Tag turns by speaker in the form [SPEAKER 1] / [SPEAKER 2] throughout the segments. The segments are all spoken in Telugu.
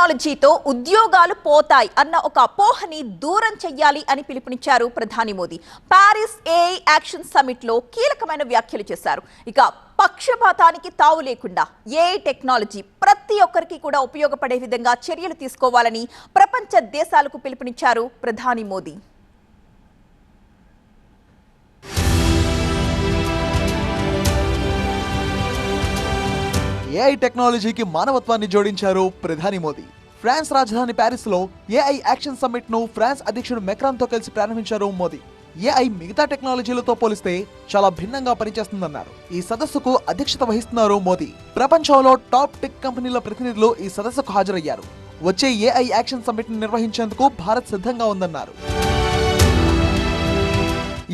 [SPEAKER 1] టెక్నాలజీతో ఉద్యోగాలు పోతాయి అన్న ఒక అపోహని దూరం చెయ్యాలి అని పిలుపునిచ్చారు ప్రధాని మోదీ. పారిస్ ఏఐ యాక్షన్ సమిట్లో కీలకమైన వ్యాఖ్యలు చేశారు. ఇక పక్షపాతానికి తావు లేకుండా ఏఐ టెక్నాలజీ ప్రతి ఒక్కరికి కూడా ఉపయోగపడే విధంగా చర్యలు తీసుకోవాలని ప్రపంచ దేశాలకు పిలుపునిచ్చారు ప్రధాని మోదీ.
[SPEAKER 2] ఏఐ టెక్నాలజీకి మానవత్వాన్ని జోడించారు ప్రధాని మోదీ. ఫ్రాన్స్ రాజధాని ప్యారిస్లో ఏఐ యాక్షన్ సమ్మిట్ను ఫ్రాన్స్ అధ్యక్షుడు మెక్రాన్తో కలిసి ప్రారంభించారు మోదీ. ఏఐ మిగతా టెక్నాలజీలతో పోలిస్తే చాలా భిన్నంగా పనిచేస్తుందన్నారు. ఈ సదస్సుకు అధ్యక్షత వహిస్తున్నారు మోదీ. ప్రపంచంలో టాప్ టెక్ కంపెనీల ప్రతినిధులు ఈ సదస్సుకు హాజరయ్యారు. వచ్చే ఏఐ యాక్షన్ సమ్మిట్ నిర్వహించేందుకు భారత్ సిద్ధంగా ఉందన్నారు.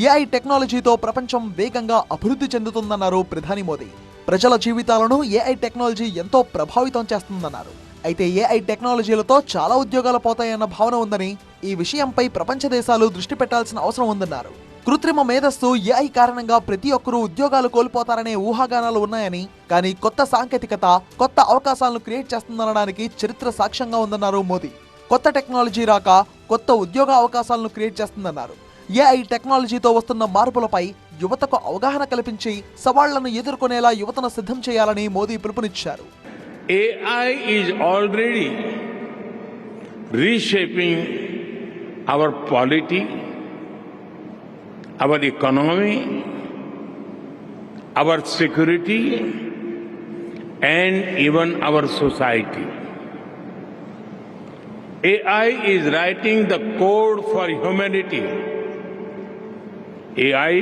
[SPEAKER 2] ఏఐ టెక్నాలజీతో ప్రపంచం వేగంగా అభివృద్ధి చెందుతుందన్నారు ప్రధాని మోదీ. ప్రజల జీవితాలను ఏఐ టెక్నాలజీ ఎంతో ప్రభావితం చేస్తుందన్నారు. అయితే ఏఐ టెక్నాలజీలతో చాలా ఉద్యోగాలు పోతాయన్న భావన ఉందని ఈ విషయంపై ప్రపంచ దేశాలు దృష్టి పెట్టాల్సిన అవసరం ఉందన్నారు. కృత్రిమ మేధస్సు ఏఐ కారణంగా ప్రతి ఒక్కరూ ఉద్యోగాలు కోల్పోతారనే ఊహాగానాలు ఉన్నాయని కానీ కొత్త సాంకేతికత కొత్త అవకాశాలను క్రియేట్ చేస్తుందనడానికి చరిత్ర సాక్ష్యంగా ఉందన్నారు మోదీ. కొత్త టెక్నాలజీ రాక కొత్త ఉద్యోగ అవకాశాలను క్రియేట్ చేస్తుందన్నారు. ఏఐ టెక్నాలజీతో వస్తున్న మార్పులపై యువతకు అవగాహన కల్పించి సవాళ్ళను ఎదుర్కొనేలా యువతను సిద్ధం చేయాలని మోదీ పిలుపునిచ్చారు.
[SPEAKER 3] AI is already reshaping our polity our economy our security and even our society AI is writing the code for humanity AI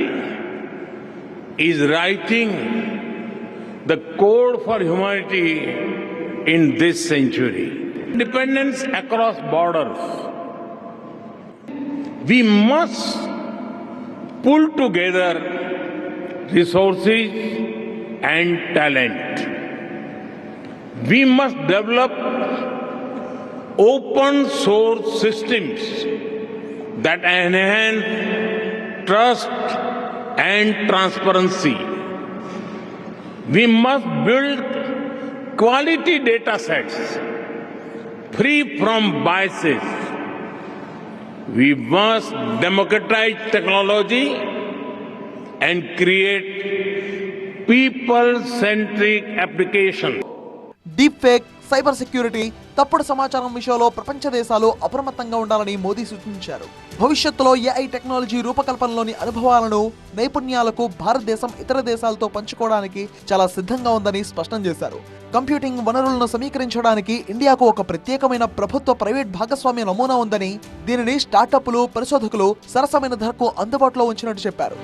[SPEAKER 3] is writing the code for humanity in this century. Independence across borders. We must pull together resources and talent. We must develop open source systems that enhance trust and transparency. We must build quality data sets free from biases. We must democratize technology and create people centric applications.
[SPEAKER 2] Deepfake cyber security తప్పుడు సమాచారం విషయంలో ప్రపంచ దేశాలు అప్రమత్తంగా ఉండాలని మోదీ సూచించారు. భవిష్యత్తులో ఏఐ టెక్నాలజీ రూపకల్పనలోని అనుభవాలను నైపుణ్యాలకు భారతదేశం ఇతర దేశాలతో పంచుకోవడానికి చాలా సిద్ధంగా ఉందని స్పష్టం చేశారు. కంప్యూటింగ్ వనరులను సమీకరించడానికి ఇండియాకు ఒక ప్రత్యేకమైన ప్రభుత్వ ప్రైవేట్ భాగస్వామ్య నమూనా ఉందని దీనిని స్టార్టప్లు పరిశోధకులు సరసమైన ధరకు అందుబాటులో ఉంచినట్టు చెప్పారు.